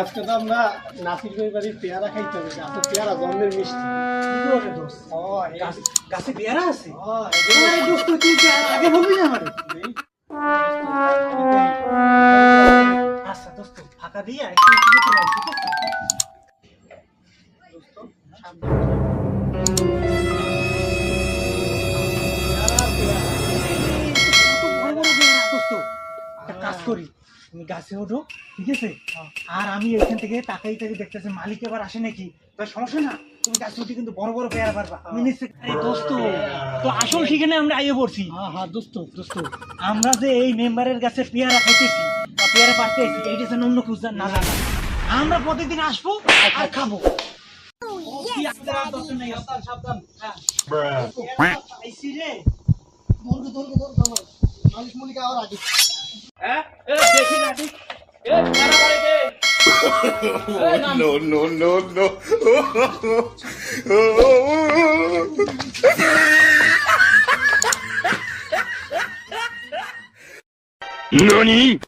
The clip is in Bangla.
আজকে তো আমরা নাসির ভাই বাড়ির পেয়ারা খাইতে হবে গাছের পেয়ারা জন্মের মিষ্টি। গাছে পেয়ারা আছে? দোস্ত তুই আগে বলবি না আমারে আচ্ছা দোস্ত ফাঁকা দিয়ে কাজ করি। তুমি গাছে ওঠো ঠিক আছে? আর আমি এখান থেকে তাকাই তাকাই দেখতেছি মালিক এবার আসে নাকি। তো সমস্যা না তুমি গাছে উঠে কিন্তু বড় বড় পেয়ারা পারবা। আমি নিশ্চয় আরে দোস্ত তো আসল ঠিকানে আমরা আইয়ে পড়ছি। হ্যাঁ হ্যাঁ দোস্ত দোস্ত। আমরা যে এই মেম্বারের কাছে পেয়ারা খাইতেছি বা পেয়ারা পারতেছি এইটা যেন অন্য কেউ না জানা। আমরা প্রতিদিন আসব আর খাব। নাই। সাবধান। হ্যাঁ। রে। দৌড় দৌড় দৌড় দৌড় মালিক মুলিক আর আগে no, no, no, no. NANI